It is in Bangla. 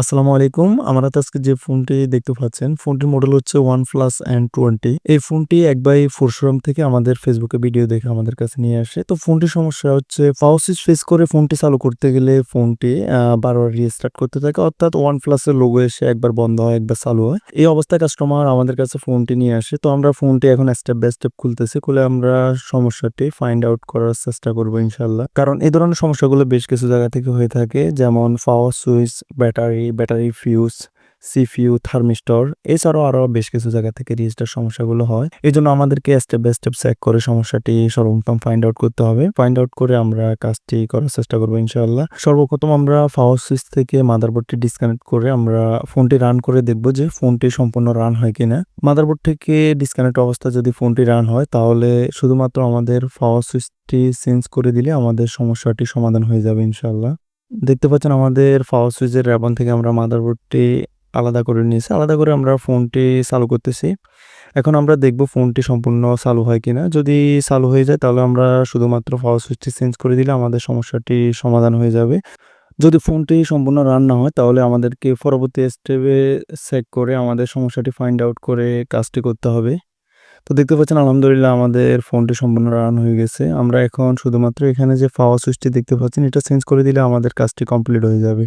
আসসালামু আলাইকুম। আমার হাতে আজকে যে ফোনটি দেখতে পাচ্ছেন, ফোনটির মডেল হচ্ছে OnePlus N20 এই ফোনটি এক ভাই ফোরশোরাম থেকে আমাদের ফেসবুকে ভিডিও দেখে আমাদের কাছে নিয়ে আসে। তো ফোনটির সমস্যা হচ্ছে পাওয়ার সুইচ ফেস করে ফোনটি চালু করতে গেলে ফোনটি বারবার রিস্টার্ট করতে থাকে। অর্থাৎ OnePlus এর লোগো এসে একবার বন্ধ হয়, একবার চালু হয়। এই অবস্থায় কাস্টমার আমাদের কাছে ফোনটি নিয়ে আসে। তো আমরা ফোনটি এখন স্টেপ বাই স্টেপ খুলতেছি। খুলে আমরা সমস্যাটি ফাইন্ড আউট করার চেষ্টা করব ইনশাল্লাহ কারণ এই ধরনের সমস্যাগুলো বেশ কিছু জায়গা থেকে হয়ে থাকে। যেমন power switch, battery, battery fuse, CPU, thermistor এছাড়াও আরও বেশ কিছু জায়গা থেকে রিস্টার্ট সমস্যাগুলো হয়। এই জন্য আমাদেরকে স্টেপ বাই স্টেপ চেক করে সমস্যাটি সর্বপ্রথম ফাইন্ড আউট করতে হবে। ফাইন্ড আউট করে আমরা কাজটি করার চেষ্টা করব ইনশাআল্লাহ। সর্বপ্রথম আমরা পাওয়ার সুইচ থেকে মাদারবোর্ডটি ডিসকানেক্ট করে আমরা ফোনটি রান করে দেখব যে ফোনটি সম্পূর্ণ রান হয় কিনা। মাদারবোর্ড থেকে ডিসকানেক্ট অবস্থা যদি ফোনটি রান হয় তাহলে শুধুমাত্র আমাদের পাওয়ার সুইচটি চেঞ্জ করে দিলে আমাদের সমস্যাটি সমাধান হয়ে যাবে ইনশাআল্লাহ। দেখতে পাচ্ছেন আমাদের পাওয়ার সুইচের র্যাবন থেকে আমরা মাদারবোর্ডটি আলাদা করে নিয়েছি। আলাদা করে আমরা ফোনটি চালু করতেছি। এখন আমরা দেখব ফোনটি সম্পূর্ণ চালু হয় কিনা। যদি চালু হয়ে যায়, তাহলে আমরা শুধুমাত্র পাওয়ার সুইচটি চেঞ্জ করে দিলে আমাদের সমস্যাটি সমাধান হয়ে যাবে। যদি ফোনটি সম্পূর্ণ রান না হয়, তাহলে আমাদেরকে পরবর্তী স্টেপে চেক করে আমাদের সমস্যাটি ফাইন্ড আউট করে কাজটি করতে হবে। তো দেখতে পাচ্ছেন, আলহামদুলিল্লাহ আমাদের ফোনটি সম্পূর্ণ রান হয়ে গেছে। আমরা এখন শুধুমাত্র এখানে যে পাওয়ার সুইচটি দেখতে পাচ্ছেন, এটা চেঞ্জ করে দিলে আমাদের কাজটি কমপ্লিট হয়ে যাবে।